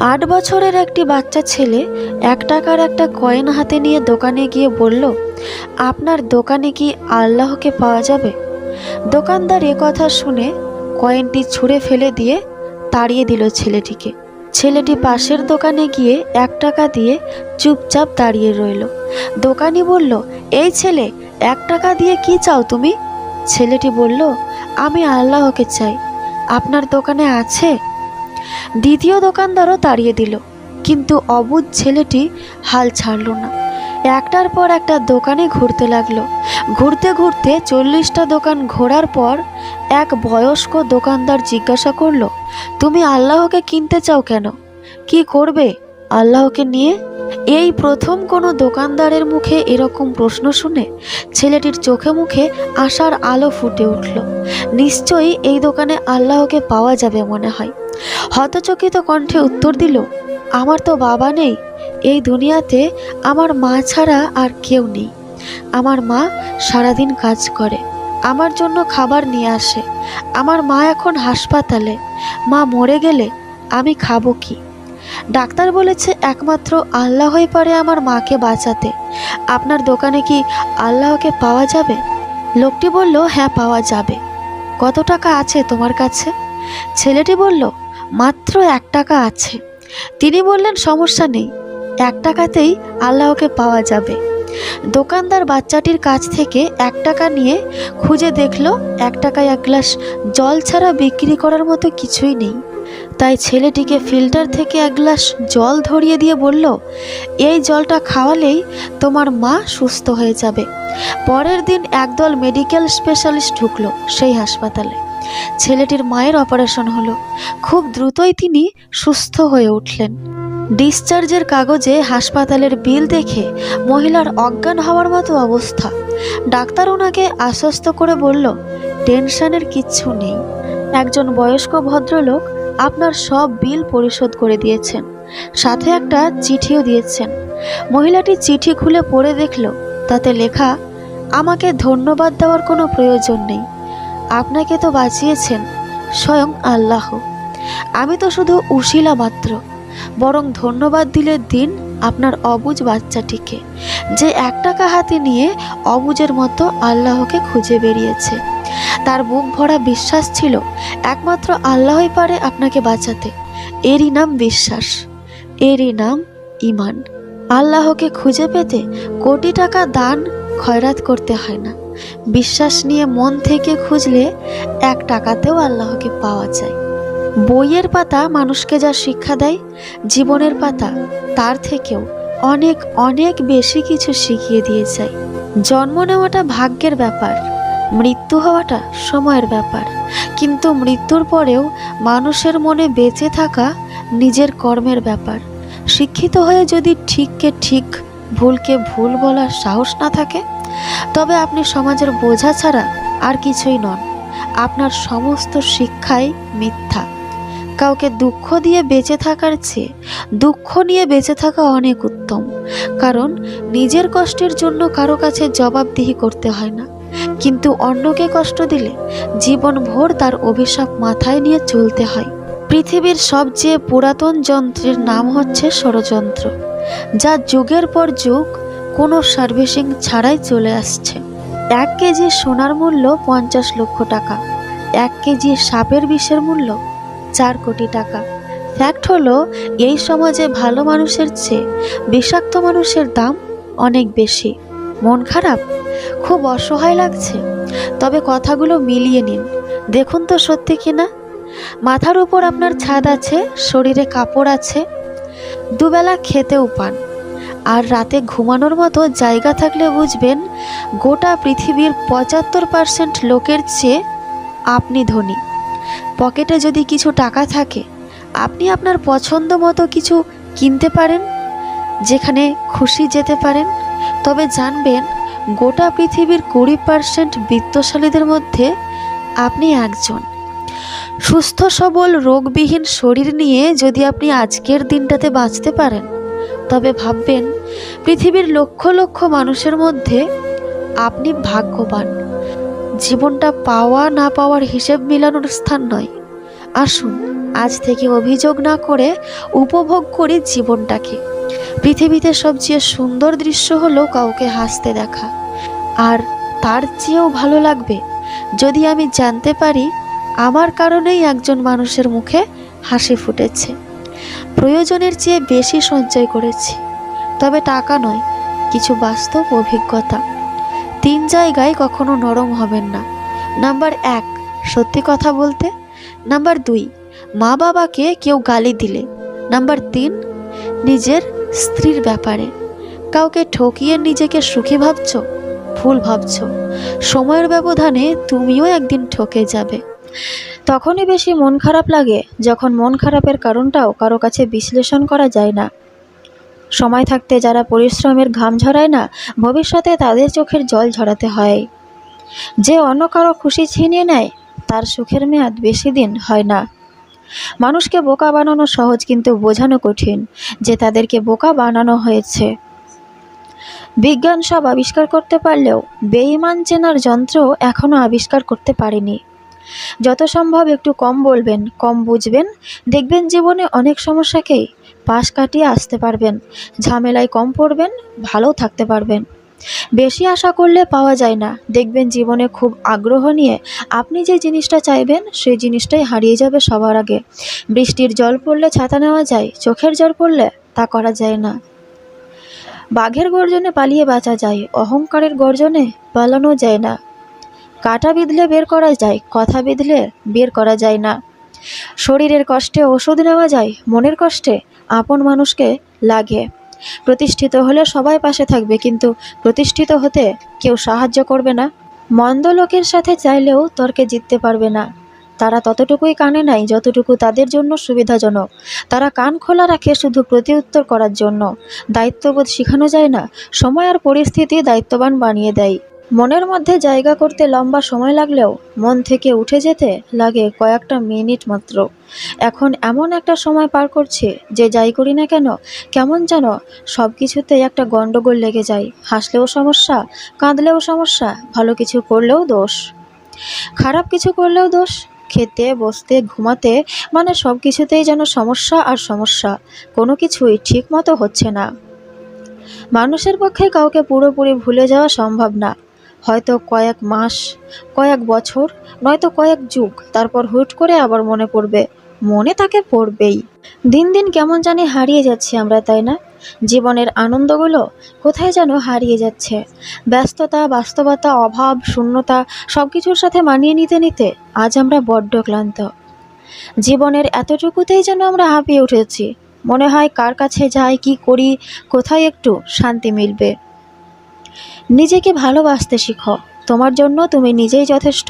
আট বছরের একটি বাচ্চা ছেলে এক টাকার একটা কয়েন হাতে নিয়ে দোকানে গিয়ে বলল, আপনার দোকানে কি আল্লাহকে পাওয়া যাবে? দোকানদার এ কথা শুনে কয়েনটি ছুঁড়ে ফেলে দিয়ে তাড়িয়ে দিল ছেলেটিকে। ছেলেটি পাশের দোকানে গিয়ে এক টাকা দিয়ে চুপচাপ দাঁড়িয়ে রইল। দোকানি বলল, এই ছেলে, এক টাকা দিয়ে কি চাও তুমি? ছেলেটি বলল, আমি আল্লাহকে চাই। আপনার দোকানে আছে দ্বিতীয় দোকানদারও তাড়িয়ে দিল। কিন্তু অবুধ ছেলেটি হাল ছাড়ল না। একটার পর একটা দোকানে ঘুরতে লাগল। ঘুরতে ঘুরতে চল্লিশটা দোকান ঘোরার পর এক বয়স্ক দোকানদার জিজ্ঞাসা করল, তুমি আল্লাহকে কিনতে চাও কেন? কি করবে? আল্লাহকে নিয়ে এই প্রথম কোনো দোকানদারের মুখে এরকম প্রশ্ন শুনে ছেলেটির চোখে মুখে আশার আলো ফুটে উঠল। নিশ্চয়ই এই দোকানে আল্লাহকে পাওয়া যাবে মনে হয়। হতচকিত কণ্ঠে উত্তর দিল, আমার তো বাবা নেই। এই দুনিয়াতে আমার মা ছাড়া আর কেউ নেই। আমার মা সারাদিন কাজ করে, আমার জন্য খাবার নিয়ে আসে। আমার মা এখন হাসপাতালে। মা মরে গেলে আমি খাব কি? ডাক্তার বলেছে একমাত্র আল্লাহই পারে আমার মাকে বাঁচাতে। আপনার দোকানে কি আল্লাহকে পাওয়া যাবে? লোকটি বলল হ্যাঁ পাওয়া যাবে। কত টাকা আছে তোমার কাছে? ছেলেটি বলল, মাত্র এক টাকা আছে। তিনি বললেন, সমস্যা নেই। এক টাকাতেই আল্লাহকে পাওয়া যাবে। দোকানদার বাচ্চাটির কাছ থেকে এক টাকা নিয়ে খুঁজে দেখল, এক টাকায় এক গ্লাস জল ছাড়া বিক্রি করার মতো কিছুই নেই। তাই ছেলেটিকে ফিল্টার থেকে এক গ্লাস জল ধরিয়ে দিয়ে বলল, এই জলটা খাওয়ালেই তোমার মা সুস্থ হয়ে যাবে। পরের দিন একদল মেডিকেল স্পেশালিস্ট ঢুকলো সেই হাসপাতালে। ছেলেটির মায়ের অপারেশন হলো। খুব দ্রুতই তিনি সুস্থ হয়ে উঠলেন। ডিসচার্জের কাগজে হাসপাতালের বিল দেখে মহিলার অজ্ঞান হওয়ার মতো অবস্থা। ডাক্তার ওনাকে আশ্বস্ত করে বলল, টেনশনের কিচ্ছু নেই। একজন বয়স্ক ভদ্রলোক আপনার সব বিল পরিশোধ করে দিয়েছেন। সাথে একটা চিঠিও দিয়েছেন। মহিলাটি চিঠি খুলে পড়ে দেখল, তাতে লেখা, আমাকে ধন্যবাদ দেওয়ার কোনো প্রয়োজন নেই। আপনাকে তো বাঁচিয়েছেন স্বয়ং আল্লাহ। আমি তো শুধু উশিলা মাত্র। বরং ধন্যবাদ দিলে দিন আপনার অবুজ বাচ্চাটিকে, যে এক টাকা হাতে নিয়ে অবুজের মতো আল্লাহকে খুঁজে বেরিয়েছে। তার বুক ভরা বিশ্বাস ছিল, একমাত্র আল্লাহই পারে আপনাকে বাঁচাতে। এরই নাম বিশ্বাস। এরই নাম ইমান আল্লাহকে খুঁজে পেতে কোটি টাকা দান খয়রাত করতে হয় না। বিশ্বাস নিয়ে মন থেকে খুঁজলে এক টাকাতেও আল্লাহকে পাওয়া যায়। বইয়ের পাতা মানুষকে যা শিক্ষা দেয়, জীবনের পাতা তার থেকেও অনেক অনেক বেশি কিছু শিখিয়ে দিয়ে যায়। জন্ম নেওয়াটা ভাগ্যের ব্যাপার। মৃত্যু হওয়াটা সময়ের ব্যাপার। কিন্তু মৃত্যুর পরেও মানুষের মনে বেঁচে থাকা নিজের কর্মের ব্যাপার। শিক্ষিত হয়ে যদি ঠিককে ঠিক, ভুলকে ভুল বলার সাহস না থাকে, তবে আপনি সমাজের বোঝা ছাড়া আর কিছুই নন। আপনার সমস্ত শিক্ষাই মিথ্যা। কাউকে দুঃখ দিয়ে বেঁচে থাকার চেয়ে দুঃখ নিয়ে বেঁচে থাকা অনেক উত্তম। কারণ নিজের কষ্টের জন্য কারও কাছে জবাবদিহি করতে হয় না। কিন্তু অন্যকে কষ্ট দিলে জীবন ভোর তার অভিশাপ মাথায় নিয়ে চলতে হয়। পৃথিবীর সবচেয়ে পুরাতন যন্ত্রের নাম হচ্ছে ষড়যন্ত্র, যা যুগের পর যুগ কোনো সার্ভিসিং ছাড়াই চলে আসছে। এক কেজি সোনার মূল্য পঞ্চাশ লক্ষ টাকা, এক কেজি সাপের বিষের মূল্য চার কোটি টাকা। ফ্যাক্ট হলো, এই সমাজে ভালো মানুষের চেয়ে বিষাক্ত মানুষের দাম অনেক বেশি। মন খারাপ? খুব অসহায় লাগছে। তবে কথাগুলো মিলিয়ে নিন। দেখুন তো সত্যি কিনা মাথার উপর আপনার ছাদ আছে, শরীরে কাপড় আছে, দুবেলা খেতেও পান। আর রাতে ঘুমানোর মতো জায়গা থাকলে বুঝবেন, গোটা পৃথিবীর পঁচাত্তর পার্সেন্ট লোকের চেয়ে আপনি ধনী। পকেটে যদি কিছু টাকা থাকে, আপনি আপনার পছন্দ মতো কিছু কিনতে পারেন, যেখানে খুশি যেতে পারেন। তবে জানবেন গোটা পৃথিবীর কুড়ি পার্সেন্ট বিত্তশালীদের মধ্যে আপনি একজন। সুস্থ, সবল, রোগবিহীন শরীর নিয়ে যদি আপনি আজকের দিনটাতে বাঁচতে পারেন, তবে ভাববেন, পৃথিবীর লক্ষ লক্ষ মানুষের মধ্যে আপনি ভাগ্যবান। জীবনটা পাওয়া না পাওয়ার হিসেব মিলানোর স্থান নয়। আসুন, আজ থেকে অভিযোগ না করে উপভোগ করি জীবনটাকে। পৃথিবীতে সবচেয়ে সুন্দর দৃশ্য হলো কাউকে হাসতে দেখা। আর তার চেয়েও ভালো লাগবে, যদি আমি জানতে পারি আমার কারণেই একজন মানুষের মুখে হাসি ফুটেছে। প্রয়োজনের চেয়ে বেশি সঞ্চয় করেছি। তবে টাকা নয়, কিছু বাস্তব অভিজ্ঞতা। তিন জায়গায় কখনো নরম হবেন না। নাম্বার এক, সত্যি কথা বলতে। নাম্বার দুই মা বাবাকে কেউ গালি দিলে। নাম্বার তিন, নিজের স্ত্রীর ব্যাপারে। কাউকে ঠকিয়ে নিজেকে সুখী ভাবছ? ভুল ভাবছ। সময়ের ব্যবধানে তুমিও একদিন ঠকে যাবে। তখনই বেশি মন খারাপ লাগে, যখন মন খারাপের কারণটাও কারও কাছে বিশ্লেষণ করা যায় না। সময় থাকতে যারা পরিশ্রমের ঘাম ঝরায় না, ভবিষ্যতে তাদের চোখের জল ঝরাতে হয়। যে অন্য কারও খুশি ছিনিয়ে নেয়, তার সুখের মেয়াদ বেশি দিন হয় না। মানুষকে বোকা বানানো সহজ কিন্তু বোঝানো কঠিন যে তাদেরকে বোকা বানানো হয়েছে। বিজ্ঞান সব আবিষ্কার করতে পারলেও বেঈমান চেনার যন্ত্র এখনও আবিষ্কার করতে পারেনি। যত সম্ভব একটু কম বলবেন, কম বুঝবেন, দেখবেন জীবনে অনেক সমস্যাকেই পাশ কাটিয়ে আসতে পারবেন, ঝামেলায় কম পড়বেন, ভালো থাকতে পারবেন। বেশি আশা করলে পাওয়া যায় না। দেখবেন জীবনে খুব আগ্রহ নিয়ে আপনি যে জিনিসটা চাইবেন, সেই জিনিসটাই হারিয়ে যাবে সবার আগে। বৃষ্টির জল পড়লে ছাতা নেওয়া যায়, চোখের জল পড়লে তা করা যায় না। বাঘের গর্জনে পালিয়ে বাঁচা যায়, অহংকারের গর্জনে পালানো যায় না। কাটা বিঁধলে বের করা যায়, কথা বিঁধলে বের করা যায় না। শরীরের কষ্টে ওষুধ নেওয়া যায়, মনের কষ্টে আপন মানুষকে লাগে। প্রতিষ্ঠিত হলে সবাই পাশে থাকবে, কিন্তু প্রতিষ্ঠিত হতে কেউ সাহায্য করবে না। মন্দ লোকের সাথে চাইলেও তর্কে জিততে পারবে না। তারা ততটুকুই কানে নাই যতটুকু তাদের জন্য সুবিধাজনক। তারা কান খোলা রাখে শুধু প্রতিউত্তর করার জন্য। দায়িত্ববোধ শেখানো যায় না। সময় আর পরিস্থিতি দায়িত্ববান বানিয়ে দেয়। মনের মধ্যে জায়গা করতে লম্বা সময় লাগলেও মন থেকে উঠে যেতে লাগে কয়েকটা মিনিট মাত্র। এখন এমন একটা সময় পার করছে যে যাই করি না কেন, কেমন যেন সব কিছুতে একটা গণ্ডগোল লেগে যায়। হাসলেও সমস্যা, কাঁদলেও সমস্যা, ভালো কিছু করলেও দোষ। খারাপ কিছু করলেও দোষ। খেতে, বসতে, ঘুমাতে মানে সব কিছুতেই যেন সমস্যা আর সমস্যা। কোনো কিছুই ঠিক মতো হচ্ছে না। মানুষের পক্ষে কাউকে পুরোপুরি ভুলে যাওয়া সম্ভব না। হয়তো কয়েক মাস, কয়েক বছর, নয়তো কয়েক যুগ, তারপর হুট করে আবার মনে পড়বে। মনে তাকে পড়বেই। দিন দিন কেমন জানি হারিয়ে যাচ্ছি আমরা, তাই না? জীবনের আনন্দগুলো কোথায় যেন হারিয়ে যাচ্ছে। ব্যস্ততা, বাস্তবতা, অভাব, শূন্যতা সব কিছুর সাথে মানিয়ে নিতে নিতে আজ আমরা বড্ড ক্লান্ত। জীবনের এতটুকুতেই যেন আমরা হাঁপিয়ে উঠেছি। মনে হয় কার কাছে যাই, কি করি, কোথায় একটু শান্তি মিলবে। নিজেকে ভালোবাসতে শিখো। তোমার জন্য তুমি নিজেই যথেষ্ট।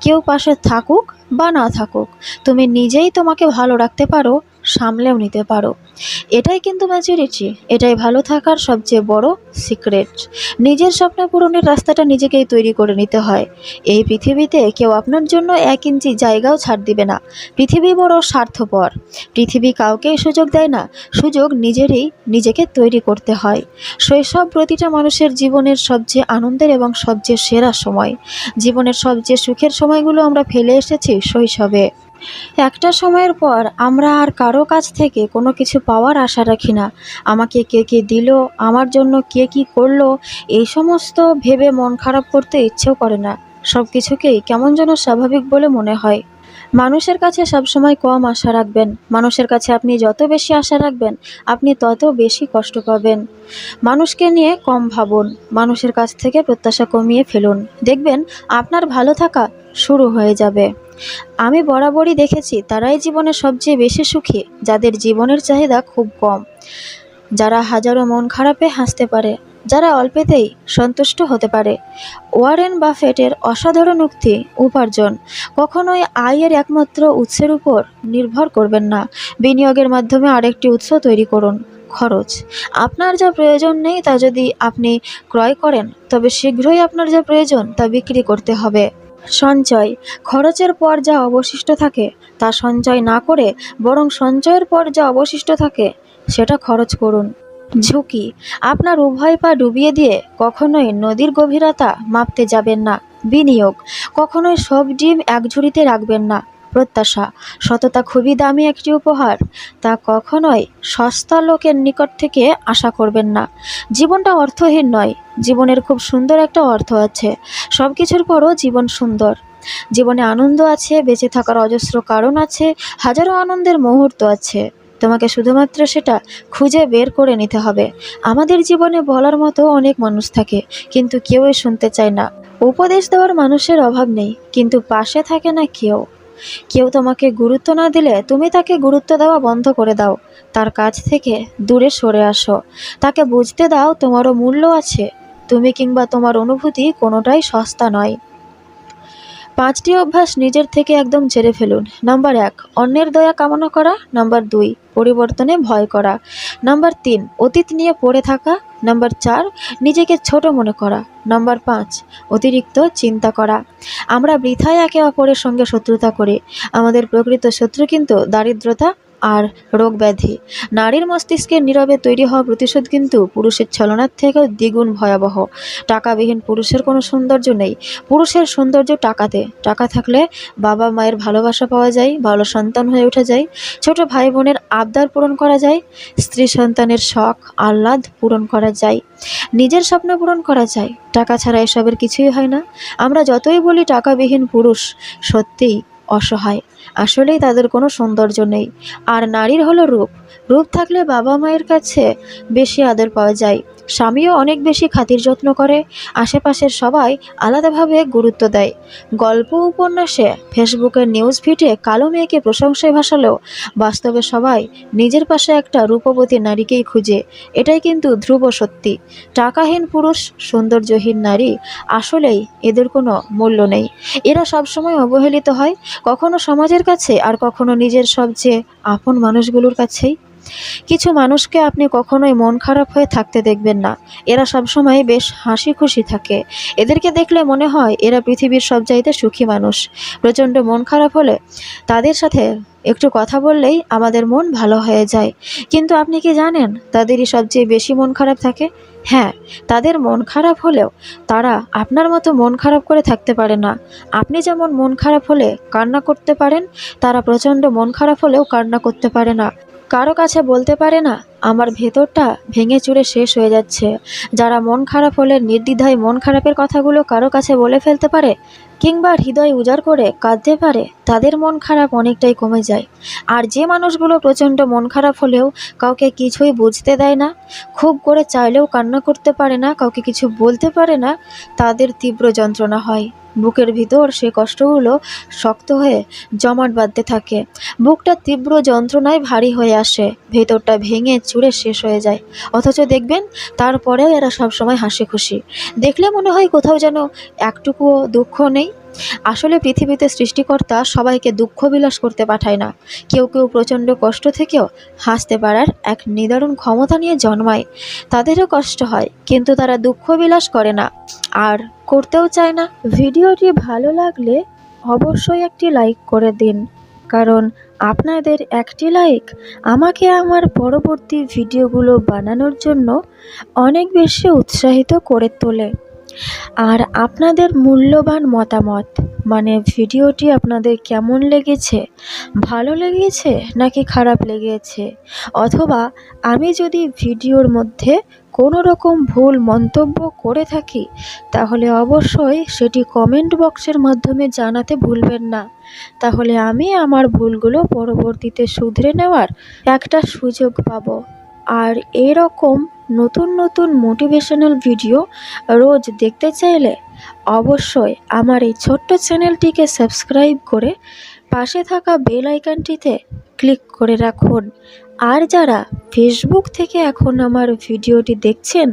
কেউ পাশে থাকুক বা না থাকুক, তুমি নিজেই তোমাকে ভালো রাখতে পারো সামলেও নিতে পারো। এটাই কিন্তু ম্যাচুরিটি এটাই ভালো থাকার সবচেয়ে বড় সিক্রেট নিজের স্বপ্ন পূরণের রাস্তাটা নিজেকেই তৈরি করে নিতে হয়। এই পৃথিবীতে কেউ আপনার জন্য এক ইঞ্চি জায়গাও ছাড় দিবে না। পৃথিবী বড় স্বার্থপর। পৃথিবী কাউকেই সুযোগ দেয় না, সুযোগ নিজেরই নিজেকে তৈরি করতে হয়। শৈশব প্রতিটা মানুষের জীবনের সবচেয়ে আনন্দের এবং সবচেয়ে সেরা সময়। জীবনের সবচেয়ে সুখের সময়গুলো আমরা ফেলে এসেছি শৈশবে। একটা সময়ের পর আমরা আর কারও কাছ থেকে কোনো কিছু পাওয়ার আশা রাখি না। আমাকে কে কে দিল, আমার জন্য কে কি করল, এই সমস্ত ভেবে মন খারাপ করতে ইচ্ছেও করে না। সব কিছুকেই কেমন যেন স্বাভাবিক বলে মনে হয়। মানুষের কাছে সবসময় কম আশা রাখবেন। মানুষের কাছে আপনি যত বেশি আশা রাখবেন, আপনি তত বেশি কষ্ট পাবেন। মানুষকে নিয়ে কম ভাবুন। মানুষের কাছ থেকে প্রত্যাশা কমিয়ে ফেলুন। দেখবেন আপনার ভালো থাকা শুরু হয়ে যাবে। আমি বরাবরই দেখেছি তারাই জীবনে সবচেয়ে বেশি সুখী, যাদের জীবনের চাহিদা খুব কম। যারা হাজারো মন খারাপে হাসতে পারে, যারা অল্পেতেই সন্তুষ্ট হতে পারে। ওয়ারেন বাফেটের অসাধারণ উক্তি, উপার্জন, কখনোই আয়ের একমাত্র উৎসের উপর নির্ভর করবেন না। বিনিয়োগের মাধ্যমে আরেকটি উৎস তৈরি করুন, খরচ। আপনার যা প্রয়োজন নেই তা যদি আপনি ক্রয় করেন, তবে শীঘ্রই আপনার যা প্রয়োজন তা বিক্রি করতে হবে। সঞ্চয়। খরচের পর যা অবশিষ্ট থাকে, তা সঞ্চয় না করে বরং সঞ্চয়ের পর যা অবশিষ্ট থাকে, সেটা খরচ করুন। ঝুঁকি। আপনার উভয় পা ডুবিয়ে দিয়ে কখনোই নদীর গভীরতা মাপতে যাবেন না। বিনিয়োগ। কখনোই সব ডিম এক ঝুড়িতে রাখবেন না। প্রত্যাশা সততা খুবই দামি একটি উপহার। তা কখনোই সস্তা লোকের নিকট থেকে আশা করবেন না। জীবনটা অর্থহীন নয়, জীবনের খুব সুন্দর একটা অর্থ আছে। সব কিছুর পরও জীবন সুন্দর। জীবনে আনন্দ আছে, বেঁচে থাকার অজস্র কারণ আছে, হাজারো আনন্দের মুহূর্ত আছে। তোমাকে শুধুমাত্র সেটা খুঁজে বের করে নিতে হবে। আমাদের জীবনে বলার মতো অনেক মানুষ থাকে, কিন্তু কেউই শুনতে চায় না। উপদেশ দেওয়ার মানুষের অভাব নেই, কিন্তু পাশে থাকে না কেউ। কেউ তোমাকে গুরুত্ব না দিলে তুমি তাকে গুরুত্ব দেওয়া বন্ধ করে দাও। তার কাছ থেকে দূরে সরে আসো। তাকে বুঝতে দাও তোমারও মূল্য আছে। তুমি কিংবা তোমার অনুভূতি কোনোটাই সস্তা নয়। পাঁচটি অভ্যাস নিজের থেকে একদম ছেড়ে ফেলুন। নাম্বার এক, অন্যের দয়া কামনা করা। নাম্বার দুই পরিবর্তনে ভয় করা। নাম্বার তিন, অতীত নিয়ে পড়ে থাকা। নাম্বার চার, নিজেকে ছোট মনে করা। নাম্বার পাঁচ, অতিরিক্ত চিন্তা করা। আমরা বৃথায় একে অপরের সঙ্গে শত্রুতা করে। আমাদের প্রকৃত শত্রু কিন্তু দারিদ্রতা আর রোগ ব্যাধি। নারীর মস্তিষ্কে নীরবে তৈরি হওয়া প্রতিশোধ কিন্তু পুরুষের ছলনার থেকেও দ্বিগুণ ভয়াবহ। টাকাবিহীন পুরুষের কোনো সৌন্দর্য নেই। পুরুষের সৌন্দর্য টাকাতে। টাকা থাকলে বাবা মায়ের ভালোবাসা পাওয়া যায়, ভালো সন্তান হয়ে ওঠা যায়, ছোট ভাই বোনের আবদার পূরণ করা যায়, স্ত্রী সন্তানের শখ, আহ্লাদ পূরণ করা যায়, নিজের স্বপ্ন পূরণ করা যায়। টাকা ছাড়া এসবের কিছুই হয় না। আমরা যতই বলি টাকাবিহীন পুরুষ, সত্যিই অসহায়। আসলেই তাদের কোনো সৌন্দর্য নেই। আর নারীর হলো রূপ। রূপ থাকলে বাবা মায়ের কাছে বেশি আদর পাওয়া যায়। স্বামীও অনেক বেশি খাতির যত্ন করে, আশেপাশের সবাই আলাদাভাবে গুরুত্ব দেয়। গল্প, উপন্যাসে ফেসবুকের নিউজ ফিডে কালো মেয়েকে প্রশংসায় ভাসালেও বাস্তবে সবাই নিজের পাশে একটা রূপবতী নারীকেই খুঁজে। এটাই কিন্তু ধ্রুব সত্যি। টাকাহীন পুরুষ, সৌন্দর্যহীন নারী আসলেই এদের কোনো মূল্য নেই। এরা সবসময় অবহেলিত হয়, কখনো সমাজের কাছে আর কখনো নিজের সবচেয়ে আপন মানুষগুলোর কাছেই কিছু মানুষকে আপনি কখনোই মন খারাপ হয়ে থাকতে দেখবেন না। এরা সবসময় বেশ হাসি খুশি থাকে। এদেরকে দেখলে মনে হয় এরা পৃথিবীর সবচাইতে সুখী মানুষ। প্রচণ্ড মন খারাপ হলে তাদের সাথে একটু কথা বললেই আমাদের মন ভালো হয়ে যায়। কিন্তু আপনি কি জানেন তাদেরই সবচেয়ে বেশি মন খারাপ থাকে? হ্যাঁ তাদের মন খারাপ হলেও তারা আপনার মতো মন খারাপ করে থাকতে পারে না। আপনি যেমন মন খারাপ হলে কান্না করতে পারেন, তারা প্রচণ্ড মন খারাপ হলেও কান্না করতে পারে না। কারও কাছে বলতে পারে না, আমার ভেতরটা ভেঙে চুরে শেষ হয়ে যাচ্ছে। যারা মন খারাপ হলে নির্দ্বিধায় মন খারাপের কথাগুলো কারও কাছে বলে ফেলতে পারে, কিংবা হৃদয় উজাড় করে কাঁদতে পারে, তাদের মন খারাপ অনেকটাই কমে যায়। আর যে মানুষগুলো প্রচণ্ড মন খারাপ হলেও কাউকে কিছুই বুঝতে দেয় না, খুব করে চাইলেও কান্না করতে পারে না, কাউকে কিছু বলতে পারে না, তাদের তীব্র যন্ত্রণা হয়। বুকের ভিতর সে কষ্টগুলো শক্ত হয়ে জমাট বাঁধতে থাকে। বুকটা তীব্র যন্ত্রণায় ভারী হয়ে আসে, ভেতরটা ভেঙে চুড়ে শেষ হয়ে যায়। অথচ দেখবেন, তারপরেও এরা সবসময় হাসি খুশি। দেখলে মনে হয় কোথাও যেন একটুকুও দুঃখ নেই। আসলে পৃথিবীতে সৃষ্টিকর্তা সবাইকে দুঃখ বিলাস করতে পাঠায় না। কেউ কেউ প্রচণ্ড কষ্ট থেকেও হাসতে পারার এক নিদারুণ ক্ষমতা নিয়ে জন্মায়। তাদেরও কষ্ট হয়, কিন্তু তারা দুঃখ বিলাস করে না। আর করতেও চায় না। ভিডিওটি ভালো লাগলে অবশ্যই একটি লাইক করে দিন। কারণ আপনাদের একটি লাইক আমাকে আমার পরবর্তী ভিডিওগুলো বানানোর জন্য অনেক বেশি উৎসাহিত করে তোলে। আর আপনাদের মূল্যবান মতামত মানে ভিডিওটি আপনাদের কেমন লেগেছে, ভালো লেগেছে নাকি খারাপ লেগেছে, অথবা আমি যদি ভিডিওর মধ্যে কোনো রকম ভুল মন্তব্য করে থাকি, তাহলে অবশ্যই সেটি কমেন্ট বক্সের মাধ্যমে জানাতে ভুলবেন না। তাহলে আমি আমার ভুলগুলো পরবর্তীতে শুধরে নেওয়ার একটা সুযোগ পাব। আর এরকম নতুন নতুন মোটিভেশনাল ভিডিও রোজ দেখতে চাইলে অবশ্যই আমার এই ছোট্ট চ্যানেলটিকে সাবস্ক্রাইব করে পাশে থাকা বেল আইকনটিতে ক্লিক করে রাখুন। আর যারা ফেসবুক থেকে এখন আমার ভিডিওটি দেখছেন,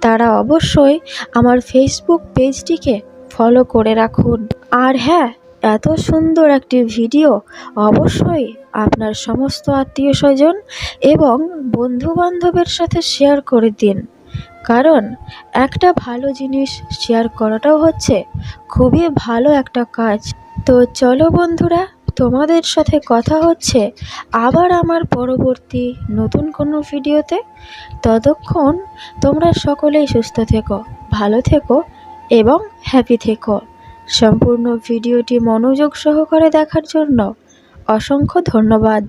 তারা অবশ্যই আমার ফেসবুক পেজটিকে ফলো করে রাখুন। আর হ্যাঁ এত সুন্দর একটি ভিডিও অবশ্যই আপনার সমস্ত আত্মীয় স্বজন এবং বন্ধু বান্ধবের সাথে শেয়ার করে দিন। কারণ একটা ভালো জিনিস শেয়ার করাটাও হচ্ছে খুবই ভালো একটা কাজ। তো চলো বন্ধুরা তোমাদের সাথে কথা হচ্ছে আবার আমার পরবর্তী নতুন কোনো ভিডিওতে। ততক্ষণ তোমরা সকলেই সুস্থ থেকো, ভালো থেকো এবং হ্যাপি থেকো। সম্পূর্ণ ভিডিওটি মনোযোগ সহকারে দেখার জন্য অসংখ্য ধন্যবাদ।